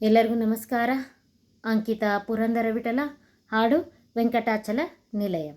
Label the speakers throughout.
Speaker 1: ಎಲ್ಲರಿಗೂ ನಮಸ್ಕಾರ ಅಂಕಿತ ಪುರಂದರ ವಿಠಲ ಹಾಡು ವೆಂಕಟಾಚಲ ನಿಲಯಂ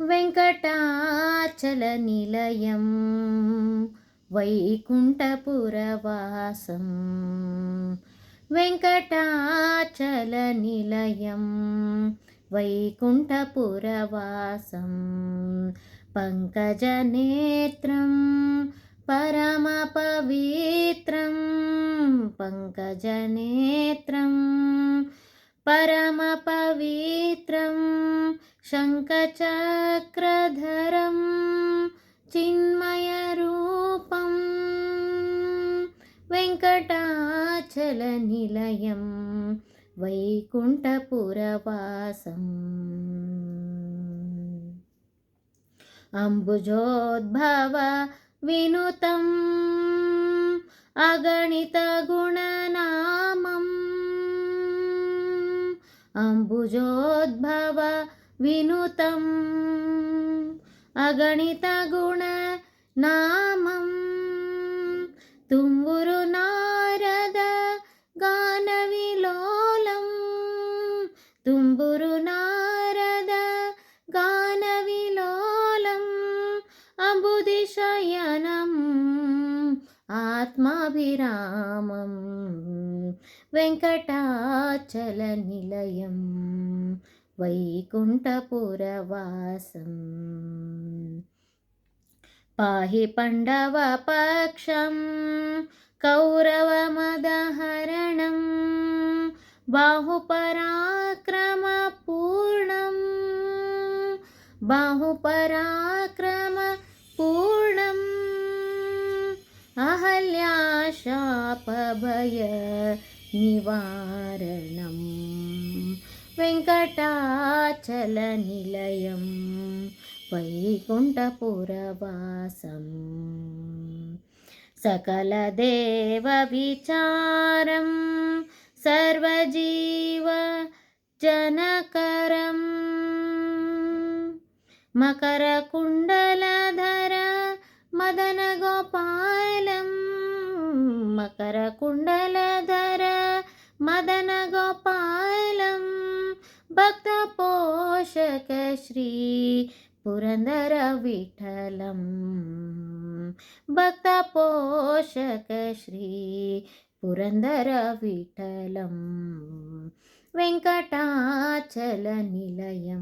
Speaker 1: వెంకటాచల నిలయం వైకుంఠపురవాసం వెంకటాచల నిలయం వైకుంఠపురవాసం పంకజనేత్రం परमपवित्रं पङ्कजनेत्रं परमपवित्रं शङ्खचक्रधरं चिन्मयरूपं वेङ्कटाचलनिलयं वैकुण्ठपुरवासम् अम्बुजोद्भव विनुतम्। अगणितगुणनामम्। अम्बुजोद्भव विनुतम्। अगणितगुणनामं ఆత్మాభిరామం వెంకటాచల నిలయం వైకుంఠపురవాసం. పాహి పండవపక్షం కౌరవమదహరణం బాహుపరాక్రమపూర్ణం బాహుపరాక్రమ అహల్యాశాపభయ నివారణం వెంకటాచలనిలయం వైకుంఠపురవాసం सकलदेवविचारं सर्वजीव जनकरं मकरकुण्डलधर గోపాలం మకర కుండలధర మదన గోపాలం భక్త పోషక శ్రీ పురందర విఠలం. భక్త పోషక శ్రీ పురందర విఠలం. వెంకటాచల నిలయం.